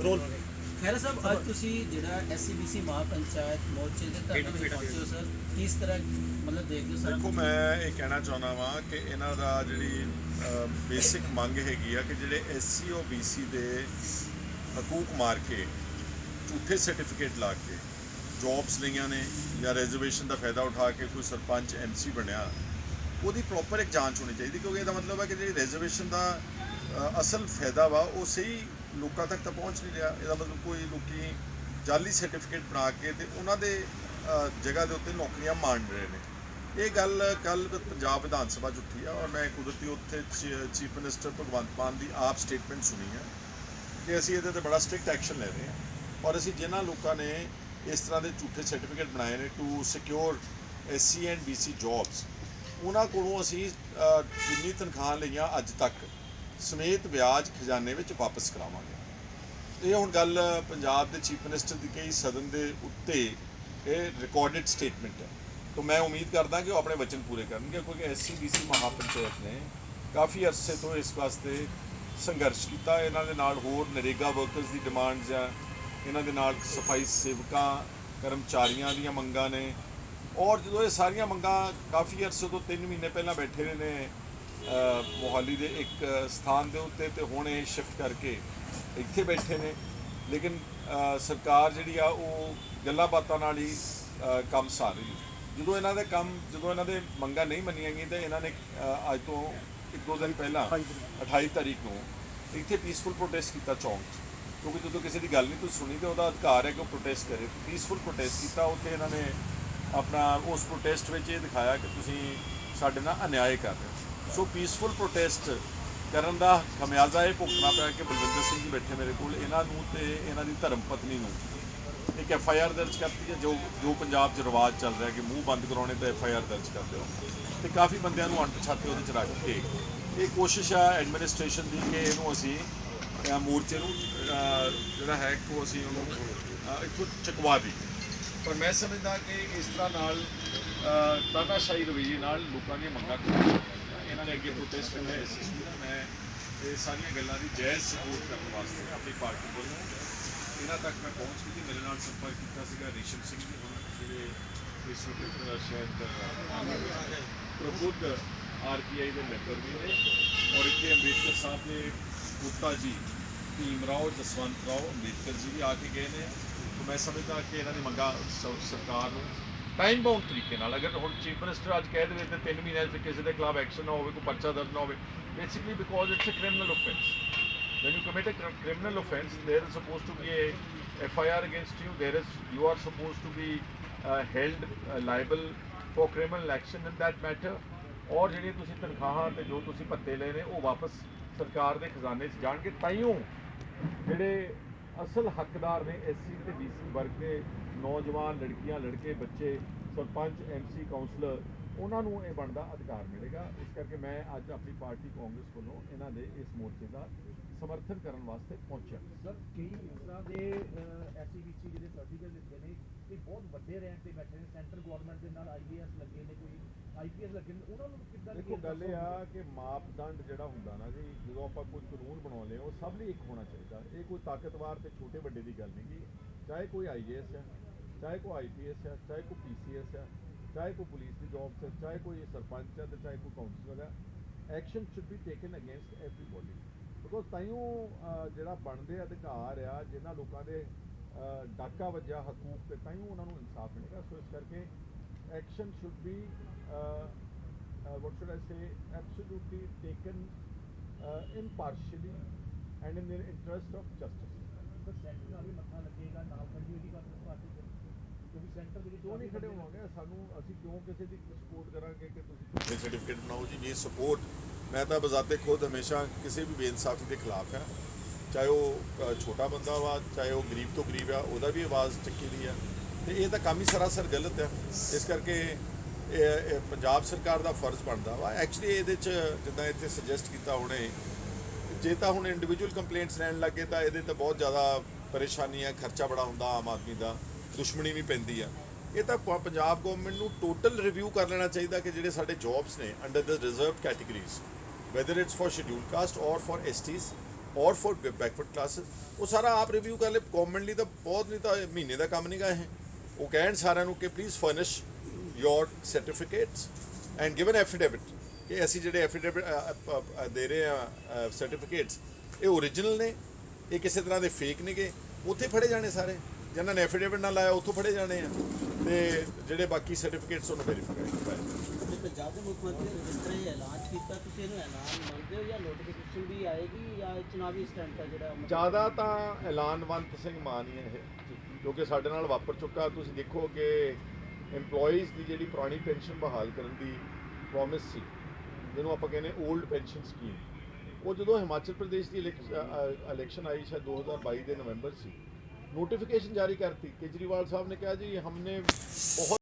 Role ਖੈਰ ਸਾਹਿਬ ਅੱਜ ਤੁਸੀਂ ਜਿਹੜਾ ਐਸਸੀਬੀਸੀ ਮਹਾਪੰਚਾਇਤ ਮੋਰਚੇ ਦੇ ਧਰਨੇ ਤੇ ਪਹੁੰਚੇ ਹੋ ਸਰ ਕਿਸ ਤਰ੍ਹਾਂ ਮਤਲਬ ਦੇਖਦੇ ਹੋ ਸਰ? ਦੇਖੋ ਮੈਂ ਇਹ ਕਹਿਣਾ ਚਾਹੁੰਦਾ ਵਾਂ ਕਿ ਇਹਨਾਂ ਦਾ ਜਿਹੜੀ ਬੇਸਿਕ ਮੰਗ ਹੈਗੀ ਆ ਕਿ ਜਿਹੜੇ ਐਸਸੀ ਓ ਬੀਸੀ ਦੇ ਹਕੂਕ ਮਾਰ ਕੇ ਝੂਠੇ ਸਰਟੀਫਿਕੇਟ ਲਾ ਕੇ ਜੌਬਸ ਲਈਆਂ ਨੇ ਜਾਂ ਰਿਜ਼ਰਵੇਸ਼ਨ ਦਾ ਫਾਇਦਾ ਉਠਾ ਕੇ ਕੋਈ ਸਰਪੰਚ ਐਮਸੀ ਬਣਿਆ ਉਹਦੀ ਪ੍ਰੋਪਰ ਇੱਕ ਜਾਂਚ ਹੋਣੀ ਚਾਹੀਦੀ ਕਿਉਂਕਿ ਇਹਦਾ ਮਤਲਬ ਹੈ ਕਿ ਜਿਹੜੀ ਰਿਜ਼ਰਵੇਸ਼ਨ ਦਾ ਅਸਲ ਫਾਇਦਾ ਵਾ ਉਹ ਸਹੀ ਲੋਕਾਂ ਤੱਕ ਤਾਂ ਪਹੁੰਚ ਨਹੀਂ ਰਿਹਾ। ਇਹਦਾ ਮਤਲਬ ਕੋਈ ਲੋਕੀ ਜਾਲੀ ਸਰਟੀਫਿਕੇਟ ਬਣਾ ਕੇ ਤੇ ਉਹਨਾਂ ਦੇ ਜਗ੍ਹਾ ਦੇ ਉੱਤੇ ਨੌਕਰੀਆਂ ਮਾਣ ਰਹੇ ਨੇ। ਇਹ ਗੱਲ ਕੱਲ ਪੰਜਾਬ ਵਿਧਾਨ ਸਭਾ 'ਚ ਉੱਠੀ ਆ ਔਰ ਮੈਂ ਕੁਦਰਤੀ ਉੱਥੇ ਚੀਫ ਮਿਨਿਸਟਰ ਭਗਵੰਤ ਮਾਨ ਦੀ ਆਪ ਸਟੇਟਮੈਂਟ ਸੁਣੀ ਹੈ ਕਿ ਅਸੀਂ ਇਹਦੇ ਤੇ ਬੜਾ ਸਟ੍ਰਿਕਟ ਐਕਸ਼ਨ ਲੈ ਰਹੇ ਹਾਂ ਔਰ ਅਸੀਂ ਜਿਨ੍ਹਾਂ ਲੋਕਾਂ ਨੇ ਇਸ ਤਰ੍ਹਾਂ ਦੇ ਝੂਠੇ ਸਰਟੀਫਿਕੇਟ ਬਣਾਏ ਨੇ to secure SC and BC jobs ਉਹਨਾਂ ਕੋਲੋਂ ਅਸੀਂ ਜਿੰਨੀ ਤਨਖਾਹ ਲਈਆਂ ਅੱਜ ਤੱਕ ਸਮੇਤ ਵਿਆਜ ਖਜ਼ਾਨੇ ਵਿੱਚ ਵਾਪਸ ਕਰਾਵਾਂਗੇ। ਇਹ ਹੁਣ ਗੱਲ ਪੰਜਾਬ ਦੇ ਚੀਫ ਮਿਨਿਸਟਰ ਦੀ ਕਈ ਸਦਨ ਦੇ ਉੱਤੇ ਇਹ ਰਿਕਾਰਡਡ ਸਟੇਟਮੈਂਟ ਹੈ। ਤਾਂ ਮੈਂ ਉਮੀਦ ਕਰਦਾ ਕਿ ਉਹ ਆਪਣੇ ਵਚਨ ਪੂਰੇ ਕਰਨਗੇ, ਕਿਉਂਕਿ ਐਸਸੀ ਬੀਸੀ ਮਹਾਪੰਚਾਇਤ ਨੇ ਕਾਫੀ ਅਰਸੇ ਤੋਂ ਇਸ ਵਾਸਤੇ ਸੰਘਰਸ਼ ਕੀਤਾ। ਇਹਨਾਂ ਦੇ ਨਾਲ ਹੋਰ ਨਰੇਗਾ ਵਰਕਰਸ ਦੀ ਡਿਮਾਂਡਸ ਆ, ਇਹਨਾਂ ਦੇ ਨਾਲ ਸਫ਼ਾਈ ਸੇਵਕਾਂ, ਕਰਮਚਾਰੀਆਂ ਦੀਆਂ ਮੰਗਾਂ ਨੇ। ਔਰ ਜਦੋਂ ਇਹ ਸਾਰੀਆਂ ਮੰਗਾਂ ਕਾਫੀ ਅਰਸੇ ਤੋਂ 3 ਮਹੀਨੇ ਪਹਿਲਾਂ ਬੈਠੇ ਰਹੇ ਨੇ ਮੋਹਾਲੀ ਦੇ ਇੱਕ ਸਥਾਨ ਦੇ ਉੱਤੇ ਤੇ ਹੁਣ ਇਹ ਸ਼ਿਫਟ ਕਰਕੇ ਇੱਥੇ ਬੈਠੇ ਨੇ। ਲੇਕਿਨ ਸਰਕਾਰ ਜਿਹੜੀ ਆ ਉਹ ਗੱਲਾਂ ਬਾਤਾਂ ਨਾਲ ਹੀ ਕੰਮ ਸਾਰ ਰਹੀ ਹੈ। ਜਦੋਂ ਇਹਨਾਂ ਦੇ ਕੰਮ ਜਦੋਂ ਇਹਨਾਂ ਦੇ ਮੰਗਾਂ ਨਹੀਂ ਮੰਨੀਆਂ ਗਈਆਂ ਤਾਂ ਇਹਨਾਂ ਨੇ ਅੱਜ ਤੋਂ ਇੱਕ ਦੋ ਦਿਨ ਪਹਿਲਾਂ 28 ਤਾਰੀਖ ਨੂੰ ਇੱਥੇ ਪੀਸਫੁਲ ਪ੍ਰੋਟੈਸਟ ਕੀਤਾ ਚੌਂਕ 'ਚ। ਕਿਉਂਕਿ ਜਦੋਂ ਕਿਸੇ ਦੀ ਗੱਲ ਨਹੀਂ ਤੁਸੀਂ ਸੁਣੀ ਤੇ ਉਹਦਾ ਅਧਿਕਾਰ ਹੈ ਕਿ ਉਹ ਪ੍ਰੋਟੈਸਟ ਕਰੇ। ਪੀਸਫੁਲ ਪ੍ਰੋਟੈਸਟ ਕੀਤਾ ਉੱਥੇ ਇਹਨਾਂ ਨੇ ਆਪਣਾ ਉਸ ਪ੍ਰੋਟੈਸਟ ਵਿੱਚ ਇਹ ਦਿਖਾਇਆ ਕਿ ਤੁਸੀਂ ਸਾਡੇ ਨਾਲ ਅਨਿਆਏ ਕਰ ਰਹੇ ਹੋ। ਸੋ ਪੀਸਫੁਲ ਪ੍ਰੋਟੈਸਟ ਕਰਨ ਦਾ ਖਮਿਆਜ਼ਾ ਇਹ ਭੁਗਤਣਾ ਪਿਆ ਕਿ ਬਲਵਿੰਦਰ ਸਿੰਘ ਜੀ ਬੈਠੇ ਮੇਰੇ ਕੋਲ। ਇਹਨਾਂ ਨੂੰ ਤੇ ਇਹਨਾਂ ਦੀ ਧਰਮ ਪਤਨੀ ਨੂੰ ਇੱਕ ਐਫ ਆਈ ਆਰ ਦਰਜ ਕਰਤੀ ਹੈ, ਜੋ ਜੋ ਪੰਜਾਬ 'ਚ ਰਿਵਾਜ ਚੱਲ ਰਿਹਾ ਕਿ ਮੂੰਹ ਬੰਦ ਕਰਾਉਣੇ ਤੇ ਐਫ ਆਈ ਆਰ ਦਰਜ ਕਰ ਦਿਓ। ਤੇ ਕਾਫੀ ਬੰਦਿਆਂ ਨੂੰ ਅਣਪਛਾਤੇ ਉਹਦੇ 'ਚ ਰੱਖ ਕੇ ਇਹ ਕੋਸ਼ਿਸ਼ ਆ ਐਡਮਿਨਿਸਟ੍ਰੇਸ਼ਨ ਦੀ ਕਿ ਇਹਨੂੰ ਅਸੀਂ ਮੋਰਚੇ ਨੂੰ ਜਿਹੜਾ ਹੈ ਕਿ ਅਸੀਂ ਉਹਨੂੰ ਇੱਥੋਂ ਚੁਕਵਾ ਦੀ ਪਰ ਮੈਂ ਸਮਝਦਾ ਕਿ ਇਸ ਤਰ੍ਹਾਂ ਨਾਲ ਅਹ, ਤਾਨਾਸ਼ਾਹੀ ਰਵੱਈਏ ਨਾਲ ਲੋਕਾਂ ਦੀਆਂ ਮੰਗਾਂ ਕਰ ਇਹਨਾਂ ਨੇ ਅੱਗੇ ਪ੍ਰੋਟੈਸਟ ਕਰਨਾ ਹੈ। ਇਸ ਮੈਂ ਇਹ ਸਾਰੀਆਂ ਗੱਲਾਂ ਦੀ ਜਾਇਜ਼ ਸਪੋਰਟ ਕਰਨ ਵਾਸਤੇ ਆਪਣੀ ਪਾਰਟੀ ਵੱਲੋਂ ਇਹਨਾਂ ਤੱਕ ਮੈਂ ਪਹੁੰਚ ਕੀਤੀ ਮੇਰੇ ਨਾਲ ਸੰਪਰਕ ਕੀਤਾ ਸੀਗਾ ਰੇਸ਼ਮ ਸਿੰਘ ਜੀ ਹੁਣ ਜਿਹੜੇ ਇਸ ਵਕਤ ਸ਼ਾਇਦ ਅਹ, ਪ੍ਰਬੁੱਧ ਆਰਪੀਆਈ ਦੇ ਮੈਂਬਰ ਵੀ ਨੇ। ਔਰ ਇੱਥੇ ਅੰਬੇਦਕਰ ਸਾਹਿਬ ਦੇ ਪੁੱਤਾ ਜੀ ਭੀਮ ਰਾਓ ਜਸਵੰਤ ਰਾਓ ਅੰਬੇਦਕਰ ਜੀ ਵੀ ਆ ਕੇ ਗਏ ਨੇ। ਮੈਂ ਸਮਝਦਾ ਕਿ ਇਹਨਾਂ ਦੀ ਮੰਗਾਂ ਸ- ਸਰਕਾਰ ਨੂੰ ਟਾਈਮ ਬਾਉਂਡ ਤਰੀਕੇ ਨਾਲ ਅਗਰ ਹੁਣ ਚੀਫ ਮਿਨਿਸਟਰ ਅੱਜ ਕਹਿ ਦੇਵੇ ਤੇ 3 ਮਹੀਨੇ ਤੱਕ ਕਿਸੇ ਦੇ ਖਿਲਾਫ ਐਕਸ਼ਨ ਨਾ ਹੋਵੇ ਕੋਈ ਪਰਚਾ ਦਰਜ ਨਾ ਹੋਵੇ basically because it's a criminal offence when you commit a cr- criminal offense there is supposed to be a fir against you there is you are supposed to be uh, held uh, liable for criminal action in that matter ਔਰ ਜਿਹੜੀ ਤੁਸੀਂ ਤਨਖਾਹਾਂ ਤੇ ਜੋ ਤੁਸੀਂ ਭੱਤੇ ਲਏ ਨੇ ਉਹ ਵਾਪਸ ਸਰਕਾਰ ਦੇ ਖਜ਼ਾਨੇ 'ਚ ਜਾਣਗੇ ਤਾਈਓ ਜਿਹੜੇ ਅਸਲ ਹੱਕਦਾਰ ਨੇ ਐਸਸੀ ਤੇ ਬੀਸੀ ਵਰਗ ਦੇ ਨੌਜਵਾਨ ਲੜਕੀਆਂ, ਲੜਕੇ, ਬੱਚੇ, ਸਰਪੰਚ ਐਮਸੀ ਕਾਉਂਸਲਰ ਉਹਨਾਂ ਨੂੰ ਇਹ ਬਣਦਾ ਅਧਿਕਾਰ ਮਿਲੇਗਾ। ਇਸ ਕਰਕੇ ਮੈਂ ਅੱਜ ਆਪਣੀ ਪਾਰਟੀ ਕਾਂਗਰਸ ਵੱਲੋਂ ਇਹਨਾਂ ਦੇ ਇਸ ਮੋਰਚੇ ਦਾ ਸਮਰਥਨ ਕਰਨ ਵਾਸਤੇ ਪਹੁੰਚਿਆ। ਸਰ ਕਈ ਇਸ ਤਰ੍ਹਾਂ ਦੇ ਐਸਸੀਬੀਸੀ ਜਿਹੜੇ ਸਰਟੀਫਿਕੇਟ ਦਿੱਤੇ ਨੇ ਇਹ ਬਹੁਤ ਵੱਡੇ ਰੈਂਕ ਤੇ ਬੈਠੇ ਨੇ ਸੈਂਟਰ ਗਵਰਨਮੈਂਟ ਦੇ ਨਾਲ ਆਈਏਐਸ ਲੱਗੇ ਨੇ ਕੋਈ ਆਈਪੀਐਸ ਲੱਗੇ ਨੇ ਉਹਨਾਂ ਨੂੰ ਕਿੱਦਾਂ ਦੇਖੋ ਗੱਲ ਇਹ ਆ ਕਿ ਮਾਪਦੰਡ ਜਿਹੜਾ ਹੁੰਦਾ ਨਾ ਜੀ ਜਦੋਂ ਆਪਾਂ ਕੋਈ ਕਾਨੂੰਨ ਬਣਾਉਂਦੇ ਹਾਂ, ਉਹ ਸਭ ਲਈ ਇੱਕ ਹੋਣਾ ਚਾਹੀਦਾ। ਇਹ ਕੋਈ ਤਾਕਤਵਰ ਤੇ ਛੋਟੇ ਵੱਡੇ ਦੀ ਗੱਲ ਨਹੀਂ ਚਾਹੇ ਕੋਈ ਆਈਏਐਸ ਹੈ ਚਾਹੇ ਕੋਈ ਆਈਪੀਐਸ ਹੈ ਚਾਹੇ ਕੋਈ ਪੀਸੀਐਸ ਹੈ ਚਾਹੇ ਕੋਈ ਪੁਲਿਸ ਦੀ ਜੌਬ ਹੈ ਚਾਹੇ ਕੋਈ ਸਰਪੰਚ ਹੈ ਤੇ ਚਾਹੇ ਕੋਈ ਕਾਉਂਸਲਰ ਹੈ action should be taken against everybody because ਤਾਈਓ ਜਿਹੜਾ ਬਣਦੇ ਅਧਿਕਾਰ ਆ ਜਿਨ੍ਹਾਂ ਲੋਕਾਂ ਦੇ ਡਾਕਾ ਵੱਜਿਆ ਹਕੂਕ ਤੇ ਤਾਈਓ ਉਹਨਾਂ ਨੂੰ ਇਨਸਾਫ ਮਿਲੇਗਾ। ਸੋ ਇਸ ਕਰਕੇ action should be uh, what should I say, absolutely taken uh, impartially and in the interest of justice. Sir centre ਦੇ ਵਿੱਚ ਕਿਉਂ ਨਹੀਂ ਖੜੇ ਹੋਵਾਂਗੇ ਸਾਨੂੰ ਅਸੀਂ ਕਿਉਂ ਕਿਸੇ ਦੀ ਸਪੋਰਟ ਕਰਾਂਗੇ ਕਿ ਤੁਸੀਂ ਸਰਟੀਫਿਕੇਟ ਬਣਾਓ ਜੀ, ਇਹ ਸਪੋਰਟ ਮੈਂ ਤਾਂ ਬਜ਼ਾਤੇ ਖੁਦ ਹਮੇਸ਼ਾ ਕਿਸੇ ਵੀ ਬੇਇਨਸਾਫੀ ਦੇ ਖਿਲਾਫ ਹਾਂ। ਚਾਹੇ ਉਹ ਛੋਟਾ ਬੰਦਾ ਵਾ, ਚਾਹੇ ਉਹ ਗਰੀਬ ਤੋਂ ਗਰੀਬ ਆ, ਉਹਦਾ ਵੀ ਆਵਾਜ਼ ਚੱਕੀ ਦੀ ਆ। ਤੇ ਇਹ ਤਾਂ ਕੰਮ ਹੀ ਸਰਾਸਰ ਗਲਤ ਹੈ ਇਸ ਕਰਕੇ ਪੰਜਾਬ ਸਰਕਾਰ ਦਾ ਫਰਜ਼ ਬਣਦਾ ਵਾ। ਐਕਚੁਅਲੀ ਇਹਦੇ ਚ ਜਿੱਦਾਂ ਇੱਥੇ ਸੁਜੈਸਟ ਕੀਤਾ ਹੁਣੇ, ਜੇ ਤਾਂ ਹੁਣ ਇੰਡੀਵਿਜੂਅਲ ਕੰਪਲੇਂਟਸ ਲੈਣ ਲੱਗੇ ਤਾਂ ਇਹਦੇ ਤੇ ਬਹੁਤ ਜ਼ਿਆਦਾ ਪਰੇਸ਼ਾਨੀ ਹੈ ਖਰਚਾ ਬੜਾ ਹੁੰਦਾ ਆਮ ਆਦਮੀ ਦਾ। ਦੁਸ਼ਮਣੀ ਵੀ ਪੈਂਦੀ ਆ। ਇਹ ਤਾਂ ਪੰਜਾਬ ਗਵਰਨਮੈਂਟ ਨੂੰ ਟੋਟਲ ਰਿਵਿਊ ਕਰ ਲੈਣਾ ਚਾਹੀਦਾ ਕਿ ਜਿਹੜੇ ਸਾਡੇ ਜੌਬਸ ਨੇ under the reserved categories whether it's for scheduled caste or for STs ਔਰ ਫॉर ਬੈਕਵਰਡ ਕਲਾਸਿਸ ਉਹ ਸਾਰਾ ਆਪ ਰਿਵਿਊ ਕਰ ਲੈ ਗਵਰਨਮੈਂਟ ਲਈ ਤਾਂ ਬਹੁਤ, ਨਹੀਂ ਤਾਂ ਮਹੀਨੇ ਦਾ ਕੰਮ ਨਹੀਂ ਗਾ ਇਹ। ਉਹ ਕਹਿਣ ਸਾਰਿਆਂ ਨੂੰ ਕਿ please furnish your certificates and given affidavit ਕਿ ਅਸੀਂ ਜਿਹੜੇ ਐਫੀਡੇਵਿਟ ਦੇ ਰਹੇ ਆ ਸਰਟੀਫਿਕੇਟਸ ਇਹ ਓਰੀਜਨਲ ਨੇ, ਇਹ ਕਿਸੇ ਤਰ੍ਹਾਂ ਦੇ ਫੇਕ ਨੇਗੇ, ਉੱਥੇ ਫੜੇ ਜਾਣੇ ਸਾਰੇ। ਜਿਨ੍ਹਾਂ ਨੇ ਐਫੀਡੇਵਿਟ ਨਾਲ ਲਾਇਆ ਉੱਥੋਂ ਫੜੇ ਜਾਣੇ ਆ। ਤੇ ਜਿਹੜੇ ਬਾਕੀ ਸਰਟੀਫਿਕੇਟਸ ਉਹਨੂੰ ਵੈਰੀਫਾਈ ਕਰਵਾਏ ਤੇ ਪੰਜਾਬ ਦੇ ਮੁੱਖ ਮੰਤਰੀ ਨੇ ਇਹ ਐਲਾਨ ਕੀਤਾ ਤੁਸੀਂ ਇਹਨੂੰ ਐਲਾਨ ਮੰਨਦੇ ਹੋ ਜਾਂ ਨੋਟੀਫਿਕੇਸ਼ਨ ਵੀ ਆਏਗੀ ਜਾਂ ਚੁਣਾਵੀ ਸਟੈਂਡ ਹੈ ਜਿਹੜਾ ਜ਼ਿਆਦਾ ਤਾਂ ਐਲਾਨਵੰਤ ਸਿੰਘ ਮਾਨ ਹੀ ਹੈ ਇਹ ਕਿਉਂਕਿ ਸਾਡੇ ਨਾਲ ਵਾਪਰ ਚੁੱਕਾ। ਤੁਸੀਂ ਦੇਖੋ ਕਿ EMPLOYEES ਦੀ ਜਿਹੜੀ ਪੁਰਾਣੀ ਪੈਨਸ਼ਨ ਬਹਾਲ ਕਰਨ ਦੀ ਪ੍ਰੋਮਿਸ ਸੀ ਜਿਹਨੂੰ ਆਪਾਂ ਕਹਿੰਦੇ 올ਡ ਪੈਨਸ਼ਨ ਸਕੀਮ ਉਹ ਜਦੋਂ ਹਿਮਾਚਲ ਪ੍ਰਦੇਸ਼ ਦੀ ਇਲੈਕਸ਼ਨ ਆਈ ਸ਼ਾਇਦ 2022 ਦੇ ਨਵੰਬਰ ਸੀ नोटिफिकेशन जारी करती केजरीवाल साहब ने कहा जी हमने बहुत